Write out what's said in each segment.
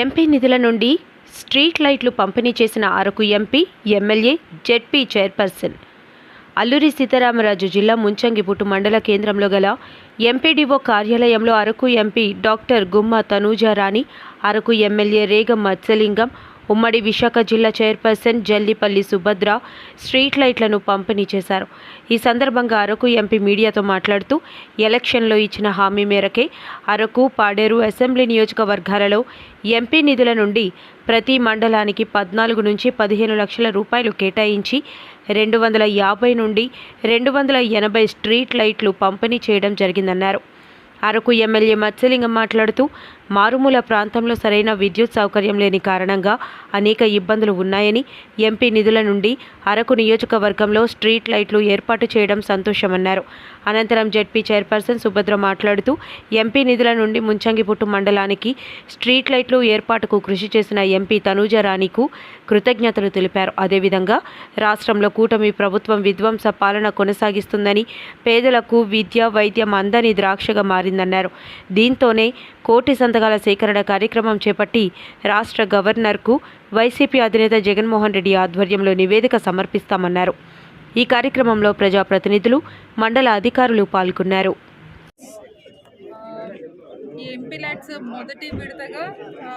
MP నిధుల నుండి street లైట్లు పంపిణీ చేసిన Araku MP MLA ZP chairperson. Alluri Sitaramaraju జిల్లా ముంచంగిపుట్టు మండల కేంద్రంలో గల ఎంపీడీఓ కార్యాలయంలో Araku MP doctor Gumma Tanujarani Araku MLA Regam Matsyalingam ఉమ్మడి విశాఖ జిల్లా చైర్పర్సన్ జల్లిపల్లి సుభద్ర స్ట్రీట్ లైట్లను పంపిణీ చేశారు. ఈ సందర్భంగా అరకు ఎంపీ మీడియాతో మాట్లాడుతూ ఎలక్షన్లో ఇచ్చిన హామీ మేరకే అరకు పాడేరు అసెంబ్లీ నియోజకవర్గాలలో ఎంపీ నిధుల నుండి ప్రతి మండలానికి పద్నాలుగు నుంచి పదిహేను లక్షల రూపాయలు కేటాయించి రెండు వందల యాభై నుండి రెండు వందల ఎనభై స్ట్రీట్ లైట్లు పంపిణీ చేయడం జరిగిందన్నారు. అరకు ఎమ్మెల్యే మత్స్యలింగం మాట్లాడుతూ మారుమూల ప్రాంతంలో సరైన విద్యుత్ సౌకర్యం లేని కారణంగా అనేక ఇబ్బందులు ఉన్నాయని ఎంపీ నిధుల నుండి అరకు నియోజకవర్గంలో స్ట్రీట్ లైట్లు ఏర్పాటు చేయడం సంతోషమన్నారు. అనంతరం జెడ్పీ చైర్పర్సన్ సుభద్ర మాట్లాడుతూ ఎంపీ నిధుల నుండి ముంచంగిపుట్టు మండలానికి స్ట్రీట్ లైట్లు ఏర్పాటుకు కృషి చేసిన ఎంపీ తనూజ రాణికు కృతజ్ఞతలు తెలిపారు. అదేవిధంగా రాష్ట్రంలో కూటమి ప్రభుత్వం విధ్వంస పాలన కొనసాగిస్తుందని పేదలకు విద్య వైద్యం అందని ద్రాక్షగా మారిందన్నారు. దీంతోనే కోటి సంతకాల సేకరణ కార్యక్రమం చేపట్టి రాష్ట్ర గవర్నర్కు వైసీపీ అధినేత జగన్మోహన్ రెడ్డి ఆధ్వర్యంలో నివేదిక సమర్పిస్తామన్నారు. ఈ కార్యక్రమంలో ప్రజాప్రతినిధులు మండల అధికారులు పాల్గొన్నారు. ఈ ఎంపీ ల్యాడ్స్ మొదటి విడతగా ఆ,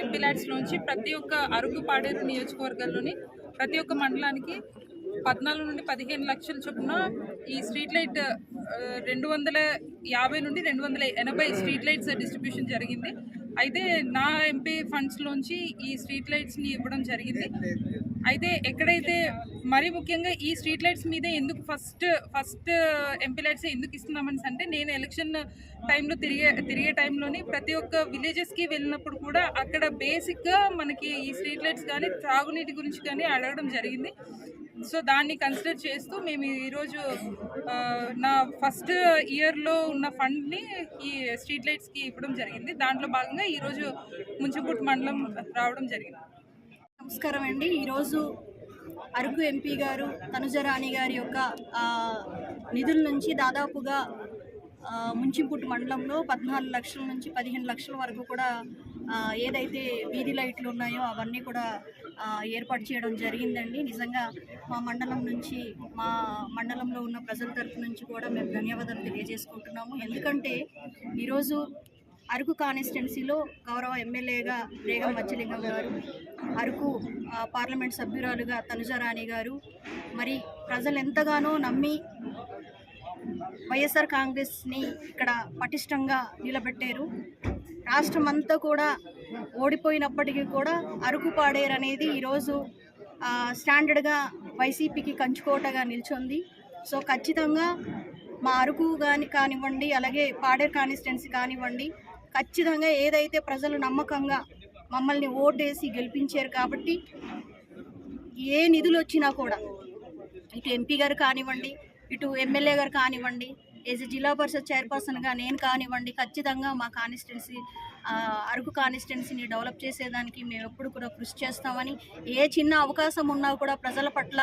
ఎంపీ ల్యాడ్స్ నుంచి ప్రతి ఒక్క అరుగు పాడేరు నియోజకవర్గాల్లోని ప్రతి ఒక్క మండలానికి పద్నాలుగు నుండి పదిహేను లక్షల చొప్పున ఈ స్ట్రీట్ లైట్ రెండు వందల యాభై నుండి రెండు వందల ఎనభై స్ట్రీట్ లైట్స్ డిస్ట్రిబ్యూషన్ జరిగింది. అయితే నా ఎంపీ ఫండ్స్లోంచి ఈ స్ట్రీట్ లైట్స్ని ఇవ్వడం జరిగింది. అయితే ఎక్కడైతే మరీ ముఖ్యంగా ఈ స్ట్రీట్ లైట్స్ మీదే ఎందుకు ఫస్ట్ ఫస్ట్ ఎంపీ లైట్స్ ఎందుకు ఇస్తున్నామని అంటే నేను ఎలక్షన్ టైంలో తిరిగే తిరిగే టైంలోని ప్రతి ఒక్క విలేజెస్కి వెళ్ళినప్పుడు కూడా అక్కడ బేసిక్గా మనకి ఈ స్ట్రీట్ లైట్స్ కానీ త్రాగునీటి గురించి కానీ అడగడం జరిగింది. సో దాన్ని కన్సిడర్ చేస్తూ మేము ఈరోజు నా ఫస్ట్ ఇయర్లో ఉన్న ఫండ్ని ఈ స్ట్రీట్ లైట్స్కి ఇవ్వడం జరిగింది. దాంట్లో భాగంగా ఈరోజు ముంచుకుట్ మండలం రావడం జరిగింది. నమస్కారం అండి. ఈరోజు అరకు ఎంపీ గారు తనుజరాణి గారి యొక్క నిధుల నుంచి దాదాపుగా ముంచింపుట్టు మండలంలో పద్నాలుగు లక్షల నుంచి పదిహేను లక్షల వరకు కూడా ఏదైతే వీధి లైట్లు ఉన్నాయో అవన్నీ కూడా ఏర్పాటు చేయడం జరిగిందండి. నిజంగా మా మండలం నుంచి మా మండలంలో ఉన్న ప్రజల తరఫు నుంచి కూడా మేము ధన్యవాదాలు తెలియజేసుకుంటున్నాము. ఎందుకంటే ఈరోజు అరకు కాన్స్టిట్యున్సీలో గౌరవ ఎమ్మెల్యేగా రేగం మచ్చలింగం గారు అరకు పార్లమెంట్ సభ్యురాలుగా తనుజారాణి గారు మరి ప్రజలు ఎంతగానో నమ్మి వైఎస్ఆర్ కాంగ్రెస్ని ఇక్కడ పటిష్టంగా నిలబెట్టారు. రాష్ట్రం అంతా కూడా ఓడిపోయినప్పటికీ కూడా అరకు పాడేరు అనేది ఈరోజు స్టాండర్డ్గా వైసీపీకి కంచుకోటగా నిల్చుంది. సో ఖచ్చితంగా మా అరకు కానీ కానివ్వండి అలాగే పాడేరు కాన్స్టిట్యున్సీ కానివ్వండి ఖచ్చితంగా ఏదైతే ప్రజలు నమ్మకంగా మమ్మల్ని ఓటేసి గెలిపించారు కాబట్టి ఏ నిధులు వచ్చినా కూడా ఇటు ఎంపీ గారు కానివ్వండి ఇటు ఎమ్మెల్యే గారు కానివ్వండి ఏజ్ జిల్లా పరిషత్ చైర్పర్సన్గా నేను కానివ్వండి ఖచ్చితంగా మా కాన్స్టిట్యున్సీ అరకు కాన్స్టిట్యున్సీని డెవలప్ చేసేదానికి మేము ఎప్పుడు కూడా కృషి చేస్తామని ఏ చిన్న అవకాశం ఉన్నా కూడా ప్రజల పట్ల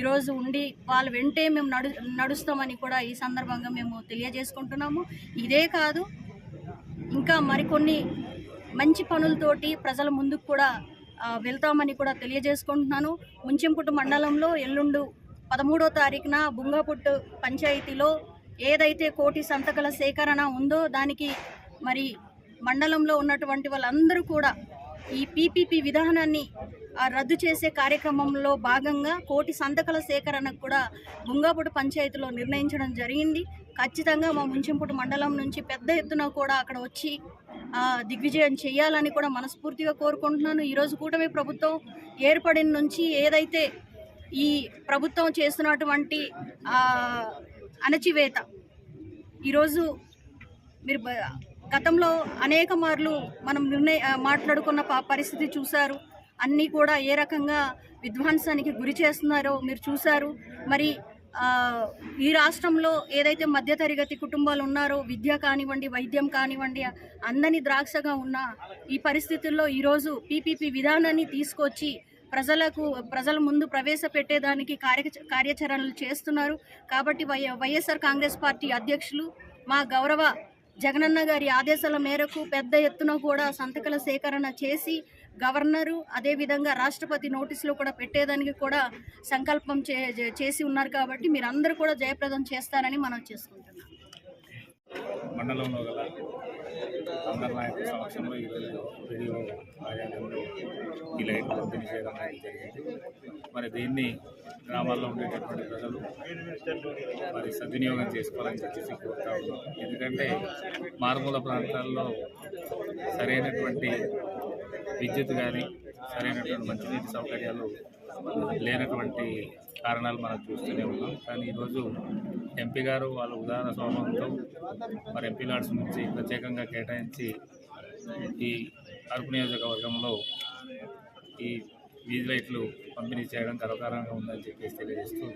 ఈరోజు ఉండి వాళ్ళు వెంటే మేము నడు నడుస్తామని కూడా ఈ సందర్భంగా మేము తెలియజేసుకుంటున్నాము. ఇదే కాదు ఇంకా మరికొన్ని మంచి పనులతోటి ప్రజల ముందుకు కూడా వెళ్తామని కూడా తెలియజేసుకుంటున్నాను. ముంచెంపుట్టు మండలంలో ఎల్లుండు పదమూడో తారీఖున బుంగపుట్టు పంచాయతీలో ఏదైతే కోటి సంతకల సేకరణ ఉందో దానికి మరి మండలంలో ఉన్నటువంటి వాళ్ళందరూ కూడా ఈ పీపీపీ విధానాన్ని రద్దు చేసే కార్యక్రమంలో భాగంగా కోటి సంతకల సేకరణకు కూడా బుంగాపుడు పంచాయతీలో నిర్ణయించడం జరిగింది. ఖచ్చితంగా మా ముంచెంపుడు మండలం నుంచి పెద్ద ఎత్తున కూడా అక్కడ వచ్చి దిగ్విజయం చేయాలని కూడా మనస్ఫూర్తిగా కోరుకుంటున్నాను. ఈరోజు కూటమి ప్రభుత్వం ఏర్పడిన నుంచి ఏదైతే ఈ ప్రభుత్వం చేస్తున్నటువంటి అణచివేత. ఈరోజు మీరు గతంలో అనేక మార్లు మనం నిర్ణయ మాట్లాడుకున్న పరిస్థితి చూశారు. అన్నీ కూడా ఏ రకంగా విధ్వంసానికి గురి చేస్తున్నారో మీరు చూశారు. మరి ఈ రాష్ట్రంలో ఏదైతే మధ్యతరగతి కుటుంబాలు ఉన్నారో విద్య కానివ్వండి వైద్యం కానివ్వండి అందని ద్రాక్షగా ఉన్న ఈ పరిస్థితుల్లో ఈరోజు పీపీపీ విధానాన్ని తీసుకొచ్చి ప్రజలకు ప్రజల ముందు ప్రవేశపెట్టేదానికి కార్య కార్యాచరణలు చేస్తున్నారు. కాబట్టి వై వైఎస్ఆర్ కాంగ్రెస్ పార్టీ అధ్యక్షులు మా గౌరవ జగనన్న గారి ఆదేశాల మేరకు పెద్ద ఎత్తున కూడా సంతకాల సేకరణ చేసి గవర్నరు అదేవిధంగా రాష్ట్రపతి నోటీసులో కూడా పెట్టేదానికి కూడా సంకల్పం చే చేసి ఉన్నారు కాబట్టి మీరందరూ కూడా జయప్రదం చేస్తారని మనం చేసుకుంటున్నాం. మండలంలో గల అందరి నాయకుల సమక్షంలో ఈరోజు వీడియో కార్యాలయంలో ఈ లైట్ పంపిణీ చేయడం అనేది జరిగింది. మరి దీన్ని గ్రామాల్లో ఉండేటటువంటి ప్రజలు మరి సద్వినియోగం చేసుకోవాలని చెప్పేసి కోరుతా ఉన్నాం. ఎందుకంటే మారుమూల ప్రాంతాల్లో సరైనటువంటి విద్యుత్ కానీ సరైనటువంటి మంచినీటి సౌకర్యాలు లేనటువంటి కారణాలు మనం చూస్తూనే ఉన్నాం. కానీ ఈరోజు ఎంపీ గారు వాళ్ళ ఉదాహరణ స్వభావంతో మరి ఎంపీ లాడ్స్ నుంచి ప్రత్యేకంగా కేటాయించి ఈ అరకు నియోజకవర్గంలో ఈ వీధి లైట్లు పంపిణీ చేయడం గర్వకారంగా ఉందని చెప్పేసి తెలియజేస్తూ